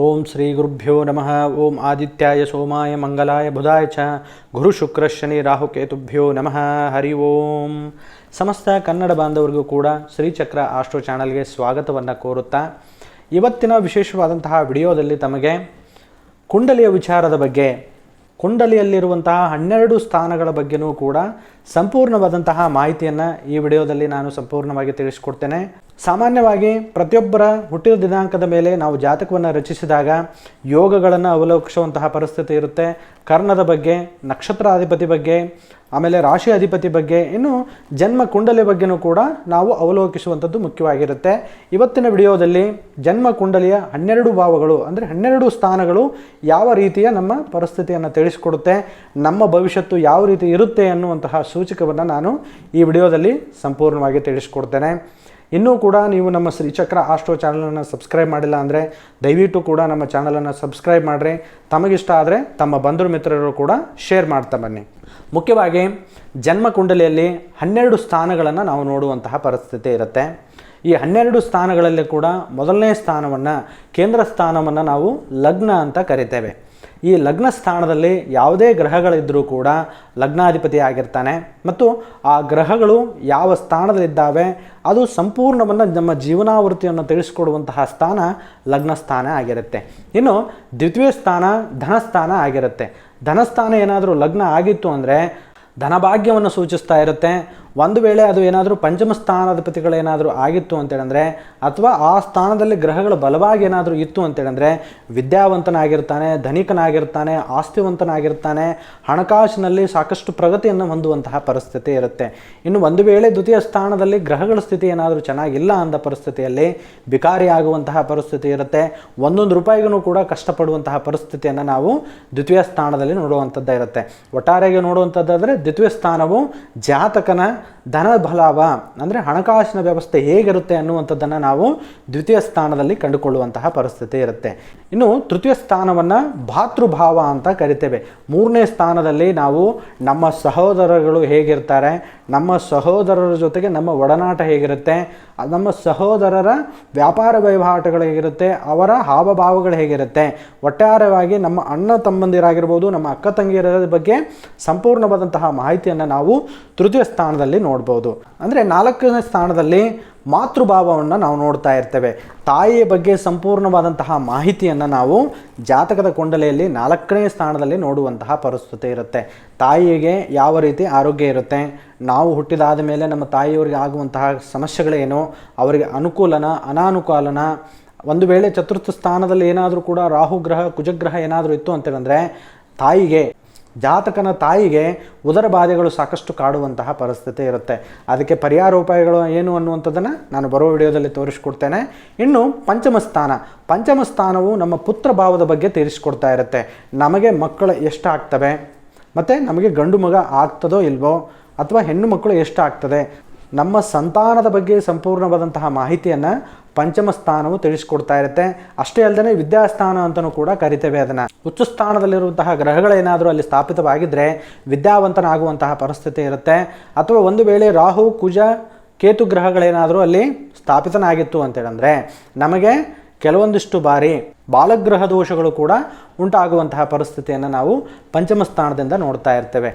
ಓಂ ಶ್ರೀ ಗುರುಭ್ಯೋ ನಮಃ ಓಂ ಆದಿತ್ಯಾಯ ಸೋಮಾಯ ಮಂಗಲಾಯ ಬುಧಾಯ ಚ ಗುರು ಶುಕ್ರ ಶನಿ ರಾಹುಕೇತುಭ್ಯೋ ನಮಃ ಹರಿ ಓಂ ಸಮಸ್ತ ಕನ್ನಡ ಬಾಂಧವರಿಗೂ ಕೂಡ ಶ್ರೀಚಕ್ರ ಆಸ್ಟ್ರೋ ಚಾನಲ್ಗೆ ಸ್ವಾಗತವನ್ನು ಕೋರುತ್ತಾ, ಇವತ್ತಿನ ವಿಶೇಷವಾದಂತಹ ವಿಡಿಯೋದಲ್ಲಿ ತಮಗೆ ಕುಂಡಲಿಯ ವಿಚಾರದ ಬಗ್ಗೆ, ಕುಂಡಲಿಯಲ್ಲಿರುವಂತಹ ಹನ್ನೆರಡು ಸ್ಥಾನಗಳ ಬಗ್ಗೆನೂ ಕೂಡ ಸಂಪೂರ್ಣವಾದಂತಹ ಮಾಹಿತಿಯನ್ನು ಈ ವಿಡಿಯೋದಲ್ಲಿ ನಾನು ಸಂಪೂರ್ಣವಾಗಿ ತಿಳಿಸ್ಕೊಡ್ತೇನೆ. ಸಾಮಾನ್ಯವಾಗಿ ಪ್ರತಿಯೊಬ್ಬರ ಹುಟ್ಟಿದ ದಿನಾಂಕದ ಮೇಲೆ ನಾವು ಜಾತಕವನ್ನು ರಚಿಸಿದಾಗ ಯೋಗಗಳನ್ನು ಅವಲೋಕಿಸುವಂತಹ ಪರಿಸ್ಥಿತಿ ಇರುತ್ತೆ. ಕರ್ಣದ ಬಗ್ಗೆ ನಕ್ಷತ್ರಾಧಿಪತಿ ಬಗ್ಗೆ, ಆಮೇಲೆ ರಾಶಿ ಅಧಿಪತಿ ಬಗ್ಗೆ, ಇನ್ನು ಜನ್ಮ ಕುಂಡಲಿ ಬಗ್ಗೆನೂ ಕೂಡ ನಾವು ಅವಲೋಕಿಸುವಂಥದ್ದು ಮುಖ್ಯವಾಗಿರುತ್ತೆ. ಇವತ್ತಿನ ವಿಡಿಯೋದಲ್ಲಿ ಜನ್ಮ ಕುಂಡಲಿಯ ಹನ್ನೆರಡು ಭಾವಗಳು, ಅಂದರೆ ಹನ್ನೆರಡು ಸ್ಥಾನಗಳು ಯಾವ ರೀತಿಯ ನಮ್ಮ ಪರಿಸ್ಥಿತಿಯನ್ನು ತಿಳಿಸಿಕೊಡುತ್ತೆ, ನಮ್ಮ ಭವಿಷ್ಯತ್ತು ಯಾವ ರೀತಿ ಇರುತ್ತೆ ಅನ್ನುವಂತಹ ಸೂಚಕವನ್ನು ನಾನು ಈ ವಿಡಿಯೋದಲ್ಲಿ ಸಂಪೂರ್ಣವಾಗಿ ತಿಳಿಸ್ಕೊಡ್ತೇನೆ. ಇನ್ನೂ ಕೂಡ ನೀವು ನಮ್ಮ ಶ್ರೀಚಕ್ರ ಆಸ್ಟ್ರೋ ಚಾನಲನ್ನು ಸಬ್ಸ್ಕ್ರೈಬ್ ಮಾಡಿಲ್ಲ ಅಂದರೆ ದಯವಿಟ್ಟು ಕೂಡ ನಮ್ಮ ಚಾನಲನ್ನು ಸಬ್ಸ್ಕ್ರೈಬ್ ಮಾಡಿರಿ. ತಮಗಿಷ್ಟ ಆದರೆ ತಮ್ಮ ಬಂಧು ಮಿತ್ರರು ಕೂಡ ಶೇರ್ ಮಾಡ್ತಾ ಬನ್ನಿ. ಮುಖ್ಯವಾಗಿ ಜನ್ಮ ಕುಂಡಲಿಯಲ್ಲಿ ಹನ್ನೆರಡು ಸ್ಥಾನಗಳನ್ನು ನಾವು ನೋಡುವಂತಹ ಪರಿಸ್ಥಿತಿ ಇರುತ್ತೆ. ಈ ಹನ್ನೆರಡು ಸ್ಥಾನಗಳಲ್ಲಿ ಕೂಡ ಮೊದಲನೇ ಸ್ಥಾನವನ್ನು ಕೇಂದ್ರ ಸ್ಥಾನವನ್ನು ನಾವು ಲಗ್ನ ಅಂತ ಕರಿತೇವೆ. ಈ ಲಗ್ನ ಸ್ಥಾನದಲ್ಲಿ ಯಾವುದೇ ಗ್ರಹಗಳಿದ್ದರೂ ಕೂಡ ಲಗ್ನಾಧಿಪತಿ ಆಗಿರ್ತಾನೆ ಮತ್ತು ಆ ಗ್ರಹಗಳು ಯಾವ ಸ್ಥಾನದಲ್ಲಿದ್ದಾವೆ, ಅದು ಸಂಪೂರ್ಣವನ್ನು ನಮ್ಮ ಜೀವನಾವೃತ್ತಿಯನ್ನು ತಿಳಿಸ್ಕೊಡುವಂತಹ ಸ್ಥಾನ ಲಗ್ನ ಸ್ಥಾನ ಆಗಿರುತ್ತೆ. ಇನ್ನು ದ್ವಿತೀಯ ಸ್ಥಾನ ಧನಸ್ಥಾನ ಆಗಿರುತ್ತೆ. ಧನಸ್ಥಾನ ಏನಾದರೂ ಲಗ್ನ ಆಗಿತ್ತು ಅಂದರೆ ಧನಭಾಗ್ಯವನ್ನು ಸೂಚಿಸ್ತಾ ಇರುತ್ತೆ. ಒಂದು ವೇಳೆ ಅದು ಏನಾದರೂ ಪಂಚಮ ಸ್ಥಾನಾಧಿಪತಿಗಳೇನಾದರೂ ಆಗಿತ್ತು ಅಂತೇಳಂದರೆ, ಅಥವಾ ಆ ಸ್ಥಾನದಲ್ಲಿ ಗ್ರಹಗಳು ಬಲವಾಗಿ ಏನಾದರೂ ಇತ್ತು ಅಂತೇಳಂದರೆ, ವಿದ್ಯಾವಂತನಾಗಿರ್ತಾನೆ, ಧನಿಕನಾಗಿರ್ತಾನೆ, ಆಸ್ತಿವಂತನಾಗಿರ್ತಾನೆ, ಹಣಕಾಸಿನಲ್ಲಿ ಸಾಕಷ್ಟು ಪ್ರಗತಿಯನ್ನು ಹೊಂದುವಂತಹ ಪರಿಸ್ಥಿತಿ ಇರುತ್ತೆ. ಇನ್ನು ಒಂದು ವೇಳೆ ದ್ವಿತೀಯ ಸ್ಥಾನದಲ್ಲಿ ಗ್ರಹಗಳ ಸ್ಥಿತಿ ಏನಾದರೂ ಚೆನ್ನಾಗಿಲ್ಲ ಅಂದ ಪರಿಸ್ಥಿತಿಯಲ್ಲಿ ಬಿಕಾರಿಯಾಗುವಂತಹ ಪರಿಸ್ಥಿತಿ ಇರುತ್ತೆ. ಒಂದೊಂದು ರೂಪಾಯಿಗೂ ಕೂಡ ಕಷ್ಟಪಡುವಂತಹ ಪರಿಸ್ಥಿತಿಯನ್ನು ನಾವು ದ್ವಿತೀಯ ಸ್ಥಾನದಲ್ಲಿ ನೋಡುವಂಥದ್ದೇ ಇರುತ್ತೆ. ಒಟ್ಟಾರೆಗೆ ನೋಡುವಂಥದ್ದಾದರೆ ದ್ವಿತೀಯ ಸ್ಥಾನವು ಜಾತಕನ ಧನ ಬಲಾವ ಅಂದರೆ ಹಣಕಾಸಿನ ವ್ಯವಸ್ಥೆ ಹೇಗಿರುತ್ತೆ ಅನ್ನುವಂಥದ್ದನ್ನು ನಾವು ದ್ವಿತೀಯ ಸ್ಥಾನದಲ್ಲಿ ಕಂಡುಕೊಳ್ಳುವಂತಹ ಪರಿಸ್ಥಿತಿ ಇರುತ್ತೆ. ಇನ್ನು ತೃತೀಯ ಸ್ಥಾನವನ್ನು ಭಾತೃಭಾವ ಅಂತ ಕರಿತೇವೆ. ಮೂರನೇ ಸ್ಥಾನದಲ್ಲಿ ನಾವು ನಮ್ಮ ಸಹೋದರಗಳು ಹೇಗಿರ್ತಾರೆ ನಮ್ಮ ಸಹೋದರರ ಜೊತೆಗೆ ನಮ್ಮ ಒಡನಾಟ ಹೇಗಿರುತ್ತೆ, ನಮ್ಮ ಸಹೋದರರ ವ್ಯಾಪಾರ ವಹಿವಾಟುಗಳು ಹೇಗಿರುತ್ತೆ, ಅವರ ಹಾವಭಾವಗಳು ಹೇಗಿರುತ್ತೆ, ಒಟ್ಟಾರೆಯಾಗಿ ನಮ್ಮ ಅಣ್ಣ ತಮ್ಮಂದಿರಾಗಿರ್ಬೋದು, ನಮ್ಮ ಅಕ್ಕ ತಂಗಿಯರ ಬಗ್ಗೆ ಸಂಪೂರ್ಣವಾದಂತಹ ಮಾಹಿತಿಯನ್ನು ನಾವು ತೃತೀಯ ಸ್ಥಾನದಲ್ಲಿ ನೋಡ್ಬೋದು. ಅಂದರೆ ನಾಲ್ಕನೇ ಸ್ಥಾನದಲ್ಲಿ ಮಾತೃಭಾವವನ್ನು ನಾವು ನೋಡ್ತಾ ಇರ್ತೇವೆ. ತಾಯಿಯ ಬಗ್ಗೆ ಸಂಪೂರ್ಣವಾದಂತಹ ಮಾಹಿತಿಯನ್ನು ನಾವು ಜಾತಕದ ಕೊಂಡಲೆಯಲ್ಲಿ ನಾಲ್ಕನೇ ಸ್ಥಾನದಲ್ಲಿ ನೋಡುವಂತಹ ಪರಿಸ್ಥಿತಿ ಇರುತ್ತೆ. ತಾಯಿಗೆ ಯಾವ ರೀತಿ ಆರೋಗ್ಯ ಇರುತ್ತೆ ನಾವು ಹುಟ್ಟಿದಾದ ಮೇಲೆ ನಮ್ಮ ತಾಯಿಯವರಿಗೆ ಆಗುವಂತಹ ಸಮಸ್ಯೆಗಳೇನು, ಅವರಿಗೆ ಅನುಕೂಲನ, ಅನಾನುಕೂಲನ, ಒಂದು ವೇಳೆ ಚತುರ್ಥ ಸ್ಥಾನದಲ್ಲಿ ಏನಾದರೂ ಕೂಡ ರಾಹು ಗ್ರಹ, ಕುಜಗ್ರಹ ಏನಾದರೂ ಇತ್ತು ಅಂತೇಳಂದರೆ, ತಾಯಿಗೆ, ಜಾತಕನ ತಾಯಿಗೆ ಉದರ ಬಾಧೆಗಳು ಸಾಕಷ್ಟು ಕಾಡುವಂತಹ ಪರಿಸ್ಥಿತಿ ಇರುತ್ತೆ. ಅದಕ್ಕೆ ಪರಿಹಾರ ಉಪಾಯಗಳು ಏನು ಅನ್ನುವಂಥದ್ದನ್ನು ನಾನು ಬರೋ ವಿಡಿಯೋದಲ್ಲಿ ತೋರಿಸ್ಕೊಡ್ತೇನೆ. ಇನ್ನು ಪಂಚಮ ಸ್ಥಾನ. ಪಂಚಮ ಸ್ಥಾನವು ನಮ್ಮ ಪುತ್ರ ಭಾವದ ಬಗ್ಗೆ ತೀರಿಸಿಕೊಡ್ತಾ ಇರುತ್ತೆ. ನಮಗೆ ಮಕ್ಕಳು ಎಷ್ಟು ಆಗ್ತವೆ ಮತ್ತು ನಮಗೆ ಗಂಡು ಮಗ ಆಗ್ತದೋ ಇಲ್ವೋ? ಅಥವಾ ಹೆಣ್ಣು ಮಕ್ಕಳು ಎಷ್ಟು ಆಗ್ತದೆ ನಮ್ಮ ಸಂತಾನದ ಬಗ್ಗೆ ಸಂಪೂರ್ಣವಾದಂತಹ ಮಾಹಿತಿಯನ್ನು ಪಂಚಮ ಸ್ಥಾನವು ತಿಳಿಸ್ಕೊಡ್ತಾ ಇರುತ್ತೆ. ಅಷ್ಟೇ ಅಲ್ಲದೆ ವಿದ್ಯಾಸ್ಥಾನ ಅಂತಲೂ ಕೂಡ ಕರಿತೇವೆ ಅದನ್ನು. ಉಚ್ಚ ಸ್ಥಾನದಲ್ಲಿರುವಂತಹ ಗ್ರಹಗಳೇನಾದರೂ ಅಲ್ಲಿ ಸ್ಥಾಪಿತವಾಗಿದ್ದರೆ ವಿದ್ಯಾವಂತನಾಗುವಂತಹ ಪರಿಸ್ಥಿತಿ ಇರುತ್ತೆ. ಅಥವಾ ಒಂದು ವೇಳೆ ರಾಹು, ಕುಜ, ಕೇತು ಗ್ರಹಗಳೇನಾದರೂ ಅಲ್ಲಿ ಸ್ಥಾಪಿತನಾಗಿತ್ತು ಅಂತೇಳಂದರೆ ನಮಗೆ ಕೆಲವೊಂದಿಷ್ಟು ಬಾರಿ ಬಾಲಗ್ರಹ ದೋಷಗಳು ಕೂಡ ಉಂಟಾಗುವಂತಹ ಪರಿಸ್ಥಿತಿಯನ್ನು ನಾವು ಪಂಚಮ ಸ್ಥಾನದಿಂದ ನೋಡ್ತಾ ಇರ್ತೇವೆ.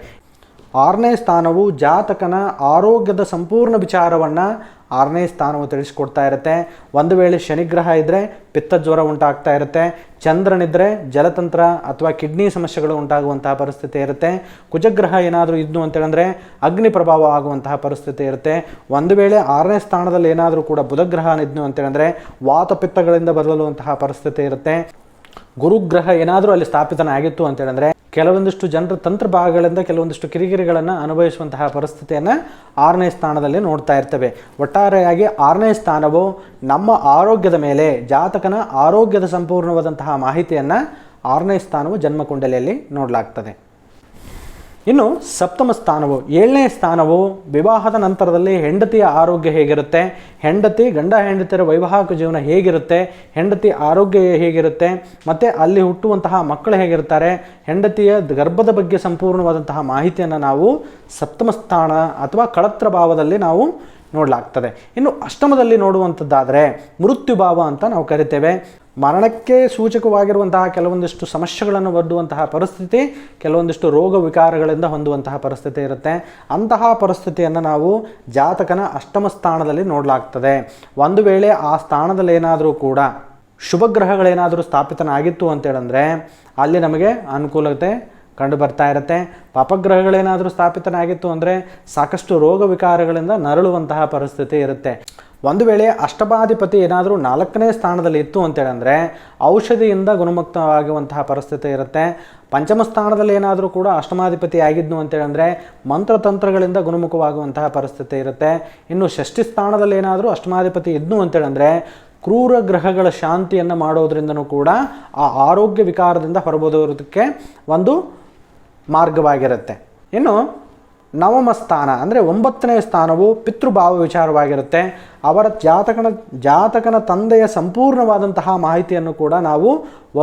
ಆರನೇ ಸ್ಥಾನವು ಜಾತಕನ ಆರೋಗ್ಯದ ಸಂಪೂರ್ಣ ವಿಚಾರವನ್ನು ಆರನೇ ಸ್ಥಾನವು ತಿಳಿಸ್ಕೊಡ್ತಾ ಇರುತ್ತೆ. ಒಂದು ವೇಳೆ ಶನಿಗ್ರಹ ಇದ್ದರೆ ಪಿತ್ತ ಜ್ವರ ಉಂಟಾಗ್ತಾ ಇರುತ್ತೆ. ಚಂದ್ರನಿದ್ರೆ ಜಲತಂತ್ರ ಅಥವಾ ಕಿಡ್ನಿ ಸಮಸ್ಯೆಗಳು ಉಂಟಾಗುವಂತಹ ಪರಿಸ್ಥಿತಿ ಇರುತ್ತೆ. ಕುಜಗ್ರಹ ಏನಾದರೂ ಇದ್ದು ಅಂತೇಳಂದರೆ ಅಗ್ನಿ ಪ್ರಭಾವ ಆಗುವಂತಹ ಪರಿಸ್ಥಿತಿ ಇರುತ್ತೆ. ಒಂದು ವೇಳೆ ಆರನೇ ಸ್ಥಾನದಲ್ಲಿ ಏನಾದರೂ ಕೂಡ ಬುಧಗ್ರಹ ಇದ್ದು ವಾತ ವಾತಪಿತ್ತಗಳಿಂದ ಬದಲುವಂತಹ ಪರಿಸ್ಥಿತಿ ಇರುತ್ತೆ. ಗುರುಗ್ರಹ ಏನಾದರೂ ಅಲ್ಲಿ ಸ್ಥಾಪಿತನ ಆಗಿತ್ತು ಅಂತೇಳಂದರೆ ಕೆಲವೊಂದಿಷ್ಟು ಜನರ ತಂತ್ರ ಭಾಗಗಳಿಂದ ಕೆಲವೊಂದಿಷ್ಟು ಕಿರಿಕಿರಿಗಳನ್ನು ಅನುಭವಿಸುವಂತಹ ಪರಿಸ್ಥಿತಿಯನ್ನು ಆರನೇ ಸ್ಥಾನದಲ್ಲಿ ನೋಡ್ತಾ ಇರ್ತವೆ. ಒಟ್ಟಾರೆಯಾಗಿ ಆರನೇ ಸ್ಥಾನವು ನಮ್ಮ ಆರೋಗ್ಯದ ಮೇಲೆ, ಜಾತಕನ ಆರೋಗ್ಯದ ಸಂಪೂರ್ಣವಾದಂತಹ ಮಾಹಿತಿಯನ್ನು ಆರನೇ ಸ್ಥಾನವು ಜನ್ಮಕುಂಡಲಿಯಲ್ಲಿ ನೋಡಲಾಗ್ತದೆ. ಇನ್ನು ಸಪ್ತಮ ಸ್ಥಾನವು, ಏಳನೇ ಸ್ಥಾನವು ವಿವಾಹದ ನಂತರದಲ್ಲಿ ಹೆಂಡತಿಯ ಆರೋಗ್ಯ ಹೇಗಿರುತ್ತೆ? ಹೆಂಡತಿ, ಗಂಡ ಹೆಂಡತಿಯರ ವೈವಾಹಿಕ ಜೀವನ ಹೇಗಿರುತ್ತೆ? ಹೆಂಡತಿ ಆರೋಗ್ಯ ಹೇಗಿರುತ್ತೆ? ಮತ್ತು ಅಲ್ಲಿ ಹುಟ್ಟುವಂತಹ ಮಕ್ಕಳು ಹೇಗಿರ್ತಾರೆ? ಹೆಂಡತಿಯ ಗರ್ಭದ ಬಗ್ಗೆ ಸಂಪೂರ್ಣವಾದಂತಹ ಮಾಹಿತಿಯನ್ನು ನಾವು ಸಪ್ತಮ ಸ್ಥಾನ ಅಥವಾ ಕಳತ್ರ ಭಾವದಲ್ಲಿ ನಾವು ನೋಡಲಾಗ್ತದೆ. ಇನ್ನು ಅಷ್ಟಮದಲ್ಲಿ ನೋಡುವಂಥದ್ದಾದರೆ ಮೃತ್ಯುಭಾವ ಅಂತ ನಾವು ಕರಿತೇವೆ. ಮರಣಕ್ಕೆ ಸೂಚಕವಾಗಿರುವಂತಹ ಕೆಲವೊಂದಿಷ್ಟು ಸಮಸ್ಯೆಗಳನ್ನು ಒಡ್ಡುವಂತಹ ಪರಿಸ್ಥಿತಿ, ಕೆಲವೊಂದಿಷ್ಟು ರೋಗ ವಿಕಾರಗಳಿಂದ ಹೊಂದುವಂತಹ ಪರಿಸ್ಥಿತಿ ಇರುತ್ತೆ. ಅಂತಹ ಪರಿಸ್ಥಿತಿಯನ್ನು ನಾವು ಜಾತಕನ ಅಷ್ಟಮ ಸ್ಥಾನದಲ್ಲಿ ನೋಡಲಾಗ್ತದೆ. ಒಂದು ವೇಳೆ ಆ ಸ್ಥಾನದಲ್ಲಿ ಏನಾದರೂ ಕೂಡ ಶುಭ ಗ್ರಹಗಳೇನಾದರೂ ಸ್ಥಾಪಿತನಾಗಿತ್ತು ಅಂತೇಳಂದರೆ ಅಲ್ಲಿ ನಮಗೆ ಅನುಕೂಲತೆ ಕಂಡು ಬರ್ತಾ ಇರುತ್ತೆ. ಪಾಪಗ್ರಹಗಳೇನಾದರೂ ಸ್ಥಾಪಿತನಾಗಿತ್ತು ಅಂದರೆ ಸಾಕಷ್ಟು ರೋಗ ವಿಕಾರಗಳಿಂದ ನರಳುವಂತಹ ಪರಿಸ್ಥಿತಿ ಇರುತ್ತೆ. ಒಂದು ವೇಳೆ ಅಷ್ಟಮಾಧಿಪತಿ ಏನಾದರೂ ನಾಲ್ಕನೇ ಸ್ಥಾನದಲ್ಲಿ ಇತ್ತು ಅಂತೇಳಂದರೆ ಔಷಧಿಯಿಂದ ಗುಣಮುಕ್ತವಾಗುವಂತಹ ಪರಿಸ್ಥಿತಿ ಇರುತ್ತೆ. ಪಂಚಮ ಸ್ಥಾನದಲ್ಲಿ ಏನಾದರೂ ಕೂಡ ಅಷ್ಟಮಾಧಿಪತಿ ಆಗಿದ್ನು ಅಂತೇಳಂದರೆ ಮಂತ್ರತಂತ್ರಗಳಿಂದ ಗುಣಮುಖವಾಗುವಂತಹ ಪರಿಸ್ಥಿತಿ ಇರುತ್ತೆ. ಇನ್ನು ಷಷ್ಠಿ ಸ್ಥಾನದಲ್ಲಿ ಏನಾದರೂ ಅಷ್ಟಮಾಧಿಪತಿ ಇದ್ನು ಅಂತೇಳಂದರೆ ಕ್ರೂರ ಗ್ರಹಗಳ ಶಾಂತಿಯನ್ನು ಮಾಡೋದ್ರಿಂದನೂ ಕೂಡ ಆ ಆರೋಗ್ಯ ವಿಕಾರದಿಂದ ಹೊರಬರೋದಕ್ಕೆ ಒಂದು ಮಾರ್ಗವಾಗಿರುತ್ತೆ. ಇನ್ನು ನವಮ ಸ್ಥಾನ, ಅಂದರೆ ಒಂಬತ್ತನೇ ಸ್ಥಾನವು ಪಿತೃಭಾವ ವಿಚಾರವಾಗಿರುತ್ತೆ. ಅವರ ಜಾತಕನ ಜಾತಕನ ತಂದೆಯ ಸಂಪೂರ್ಣವಾದಂತಹ ಮಾಹಿತಿಯನ್ನು ಕೂಡ ನಾವು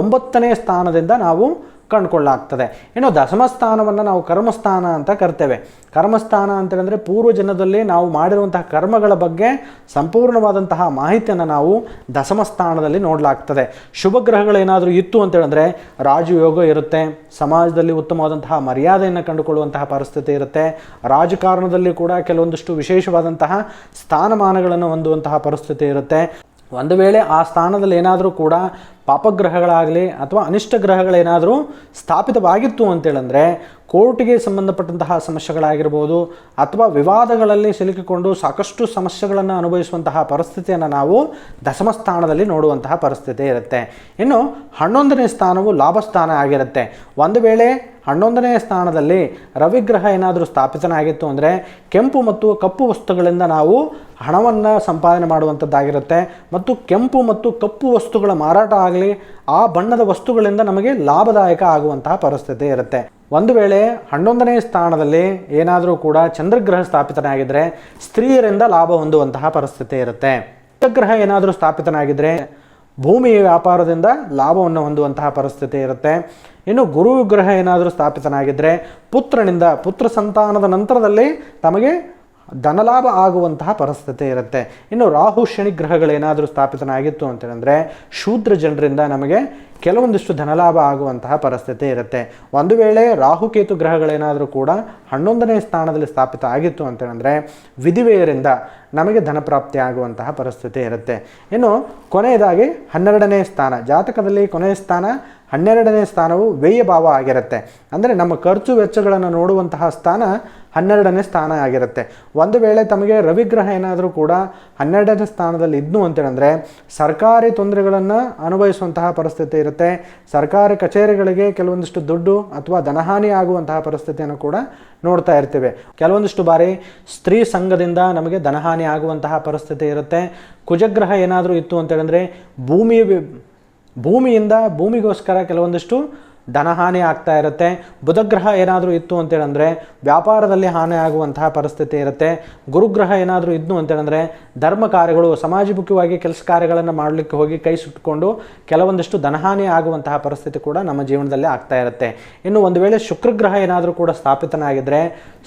ಒಂಬತ್ತನೇ ಸ್ಥಾನದಿಂದ ನಾವು ಕಂಡುಕೊಳ್ಳಾಗ್ತದೆ ಇನ್ನು ದಶಮಸ್ಥಾನವನ್ನು ನಾವು ಕರ್ಮಸ್ಥಾನ ಅಂತ ಕರ್ತೇವೆ. ಕರ್ಮಸ್ಥಾನ ಅಂತೇಳಿದ್ರೆ ಪೂರ್ವ ಜನ್ಮದಲ್ಲಿ ನಾವು ಮಾಡಿರುವಂತಹ ಕರ್ಮಗಳ ಬಗ್ಗೆ ಸಂಪೂರ್ಣವಾದಂತಹ ಮಾಹಿತಿಯನ್ನು ನಾವು ದಶಮ ಸ್ಥಾನದಲ್ಲಿ ನೋಡಲಾಗ್ತದೆ. ಶುಭ ಗ್ರಹಗಳೇನಾದರೂ ಇತ್ತು ಅಂತೇಳಿದ್ರೆ ರಾಜಯೋಗ ಇರುತ್ತೆ. ಸಮಾಜದಲ್ಲಿ ಉತ್ತಮವಾದಂತಹ ಮರ್ಯಾದೆಯನ್ನು ಕಂಡುಕೊಳ್ಳುವಂತಹ ಪರಿಸ್ಥಿತಿ ಇರುತ್ತೆ. ರಾಜಕಾರಣದಲ್ಲಿ ಕೂಡ ಕೆಲವೊಂದಿಷ್ಟು ವಿಶೇಷವಾದಂತಹ ಸ್ಥಾನಮಾನಗಳನ್ನು ಹೊಂದುವಂತಹ ಪರಿಸ್ಥಿತಿ ಇರುತ್ತೆ. ಒಂದು ವೇಳೆ ಆ ಸ್ಥಾನದಲ್ಲಿ ಏನಾದರೂ ಕೂಡ ಪಾಪಗ್ರಹಗಳಾಗಲಿ ಅಥವಾ ಅನಿಷ್ಟ ಗ್ರಹಗಳೇನಾದರೂ ಸ್ಥಾಪಿತವಾಗಿತ್ತು ಅಂತೇಳಂದರೆ ಕೋರ್ಟಿಗೆ ಸಂಬಂಧಪಟ್ಟಂತಹ ಸಮಸ್ಯೆಗಳಾಗಿರ್ಬೋದು ಅಥವಾ ವಿವಾದಗಳಲ್ಲಿ ಸಿಲುಕಿಕೊಂಡು ಸಾಕಷ್ಟು ಸಮಸ್ಯೆಗಳನ್ನು ಅನುಭವಿಸುವಂತಹ ಪರಿಸ್ಥಿತಿಯನ್ನು ನಾವು ದಶಮ ಸ್ಥಾನದಲ್ಲಿ ನೋಡುವಂತಹ ಪರಿಸ್ಥಿತಿ ಇರುತ್ತೆ. ಇನ್ನು ಹನ್ನೊಂದನೇ ಸ್ಥಾನವು ಲಾಭಸ್ಥಾನ ಆಗಿರುತ್ತೆ. ಒಂದು ವೇಳೆ ಹನ್ನೊಂದನೇ ಸ್ಥಾನದಲ್ಲಿ ರವಿಗ್ರಹ ಏನಾದರೂ ಸ್ಥಾಪಿತನಾಗಿತ್ತು ಅಂದರೆ ಕೆಂಪು ಮತ್ತು ಕಪ್ಪು ವಸ್ತುಗಳಿಂದ ನಾವು ಹಣವನ್ನು ಸಂಪಾದನೆ ಮಾಡುವಂಥದ್ದಾಗಿರುತ್ತೆ. ಮತ್ತು ಕೆಂಪು ಮತ್ತು ಕಪ್ಪು ವಸ್ತುಗಳ ಮಾರಾಟ ಆಗಲಿ, ಆ ಬಣ್ಣದ ವಸ್ತುಗಳಿಂದ ನಮಗೆ ಲಾಭದಾಯಕ ಆಗುವಂತಹ ಪರಿಸ್ಥಿತಿ ಇರುತ್ತೆ. ಒಂದು ವೇಳೆ ಹನ್ನೊಂದನೇ ಸ್ಥಾನದಲ್ಲಿ ಏನಾದರೂ ಕೂಡ ಚಂದ್ರಗ್ರಹ ಸ್ಥಾಪಿತನಾಗಿದ್ದರೆ ಸ್ತ್ರೀಯರಿಂದ ಲಾಭ ಹೊಂದುವಂತಹ ಪರಿಸ್ಥಿತಿ ಇರುತ್ತೆ. ಗ್ರಹ ಏನಾದರೂ ಸ್ಥಾಪಿತನಾಗಿದ್ದರೆ ಭೂಮಿ ವ್ಯಾಪಾರದಿಂದ ಲಾಭವನ್ನು ಹೊಂದುವಂತಹ ಪರಿಸ್ಥಿತಿ ಇರುತ್ತೆ. ಇನ್ನು ಗುರು ಗ್ರಹ ಏನಾದರೂ ಸ್ಥಾಪಿತನಾಗಿದ್ದರೆ ಪುತ್ರನಿಂದ ಪುತ್ರ ಸಂತಾನದ ನಂತರದಲ್ಲಿ ತಮಗೆ ಧನಲಾಭ ಆಗುವಂತಹ ಪರಿಸ್ಥಿತಿ ಇರುತ್ತೆ. ಇನ್ನು ರಾಹು ಶನಿ ಗ್ರಹಗಳೇನಾದರೂ ಸ್ಥಾಪಿತನಾಗಿತ್ತು ಅಂತೇಳಿದ್ರೆ ಶೂದ್ರ ಜನರಿಂದ ನಮಗೆ ಕೆಲವೊಂದಿಷ್ಟು ಧನಲಾಭ ಆಗುವಂತಹ ಪರಿಸ್ಥಿತಿ ಇರುತ್ತೆ. ಒಂದು ವೇಳೆ ರಾಹುಕೇತು ಗ್ರಹಗಳೇನಾದರೂ ಕೂಡ ಹನ್ನೊಂದನೇ ಸ್ಥಾನದಲ್ಲಿ ಸ್ಥಾಪಿತ ಆಗಿತ್ತು ಅಂತೇಳಿದ್ರೆ ವಿಧಿವೆಯರಿಂದ ನಮಗೆ ಧನಪ್ರಾಪ್ತಿ ಆಗುವಂತಹ ಪರಿಸ್ಥಿತಿ ಇರುತ್ತೆ. ಇನ್ನು ಕೊನೆಯದಾಗಿ ಹನ್ನೆರಡನೇ ಸ್ಥಾನ. ಜಾತಕದಲ್ಲಿ ಕೊನೆಯ ಸ್ಥಾನ ಹನ್ನೆರಡನೇ ಸ್ಥಾನವು ವ್ಯಯ ಭಾವ ಆಗಿರುತ್ತೆ. ಅಂದರೆ ನಮ್ಮ ಖರ್ಚು ವೆಚ್ಚಗಳನ್ನು ನೋಡುವಂತಹ ಸ್ಥಾನ ಹನ್ನೆರಡನೇ ಸ್ಥಾನ ಆಗಿರುತ್ತೆ. ಒಂದು ವೇಳೆ ತಮಗೆ ರವಿಗ್ರಹ ಏನಾದರೂ ಕೂಡ ಹನ್ನೆರಡನೇ ಸ್ಥಾನದಲ್ಲಿ ಇದ್ನು ಅಂತೇಳಂದರೆ, ಸರ್ಕಾರಿ ತೊಂದರೆಗಳನ್ನು ಅನುಭವಿಸುವಂತಹ ಪರಿಸ್ಥಿತಿ ಇರುತ್ತೆ. ಸರ್ಕಾರಿ ಕಚೇರಿಗಳಿಗೆ ಕೆಲವೊಂದಿಷ್ಟು ದುಡ್ಡು ಅಥವಾ ಧನಹಾನಿ ಆಗುವಂತಹ ಪರಿಸ್ಥಿತಿಯನ್ನು ಕೂಡ ನೋಡ್ತಾ ಇರ್ತೇವೆ. ಕೆಲವೊಂದಿಷ್ಟು ಬಾರಿ ಸ್ತ್ರೀ ಸಂಘದಿಂದ ನಮಗೆ ಧನಹಾನಿ ಆಗುವಂತಹ ಪರಿಸ್ಥಿತಿ ಇರುತ್ತೆ. ಕುಜಗ್ರಹ ಏನಾದರೂ ಇತ್ತು ಅಂತೇಳಂದರೆ, ಭೂಮಿ ಭೂಮಿಯಿಂದ ಭೂಮಿಗೋಸ್ಕರ ಕೆಲವೊಂದಿಷ್ಟು ಧನಹಾನಿ ಆಗ್ತಾ ಇರುತ್ತೆ. ಬುಧಗ್ರಹ ಏನಾದರೂ ಇತ್ತು ಅಂತೇಳಂದರೆ ವ್ಯಾಪಾರದಲ್ಲಿ ಹಾನಿ ಆಗುವಂತಹ ಪರಿಸ್ಥಿತಿ ಇರುತ್ತೆ. ಗುರುಗ್ರಹ ಏನಾದರೂ ಇದ್ದು ಅಂತೇಳಂದರೆ ಧರ್ಮ ಕಾರ್ಯಗಳು ಸಮಾಜಮುಖಿಯಾಗಿ ಕೆಲಸ ಕಾರ್ಯಗಳನ್ನು ಮಾಡಲಿಕ್ಕೆ ಹೋಗಿ ಕೈ ಸುಟ್ಟುಕೊಂಡು ಕೆಲವೊಂದಿಷ್ಟು ಧನಹಾನಿ ಆಗುವಂತಹ ಪರಿಸ್ಥಿತಿ ಕೂಡ ನಮ್ಮ ಜೀವನದಲ್ಲಿ ಆಗ್ತಾ ಇರುತ್ತೆ. ಇನ್ನು ಒಂದು ವೇಳೆ ಶುಕ್ರಗ್ರಹ ಏನಾದರೂ ಕೂಡ ಸ್ಥಾಪಿತನಾಗಿದ್ದರೆ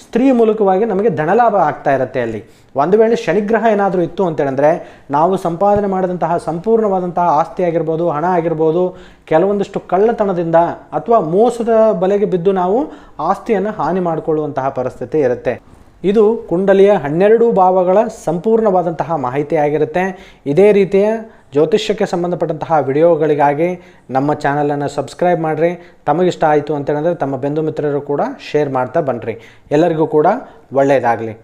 ಸ್ತ್ರೀ ಮೂಲಕವಾಗಿ ನಮಗೆ ಧನಲಾಭ ಆಗ್ತಾ ಇರುತ್ತೆ ಅಲ್ಲಿ. ಒಂದು ವೇಳೆ ಶನಿಗ್ರಹ ಏನಾದರೂ ಇತ್ತು ಅಂತೇಳಂದರೆ ನಾವು ಸಂಪಾದನೆ ಮಾಡಿದಂತಹ ಸಂಪೂರ್ಣವಾದಂತಹ ಆಸ್ತಿ ಆಗಿರ್ಬೋದು, ಹಣ ಆಗಿರ್ಬೋದು, ಕೆಲವೊಂದಿಷ್ಟು ಕಳ್ಳತನದಿಂದ ಅಥವಾ ಮೋಸದ ಬಲೆಗೆ ಬಿದ್ದು ನಾವು ಆಸ್ತಿಯನ್ನು ಹಾನಿ ಮಾಡಿಕೊಳ್ಳುವಂತಹ ಪರಿಸ್ಥಿತಿ ಇರುತ್ತೆ. ಇದು ಕುಂಡಲಿಯ ಹನ್ನೆರಡು ಭಾವಗಳ ಸಂಪೂರ್ಣವಾದಂತಹ ಮಾಹಿತಿ ಆಗಿರುತ್ತೆ. ಇದೇ ರೀತಿಯ ಜ್ಯೋತಿಷ್ಯಕ್ಕೆ ಸಂಬಂಧಪಟ್ಟಂತಹ ವಿಡಿಯೋಗಳಿಗಾಗಿ ನಮ್ಮ ಚಾನಲನ್ನು ಸಬ್ಸ್ಕ್ರೈಬ್ ಮಾಡಿರಿ. ತಮಗಿಷ್ಟ ಆಯಿತು ಅಂತೇಳಿದ್ರೆ ತಮ್ಮ ಬಂಧು ಮಿತ್ರರು ಕೂಡ ಶೇರ್ ಮಾಡ್ತಾ ಬನ್ನಿರಿ ಎಲ್ಲರಿಗೂ ಕೂಡ ಒಳ್ಳೆಯದಾಗಲಿ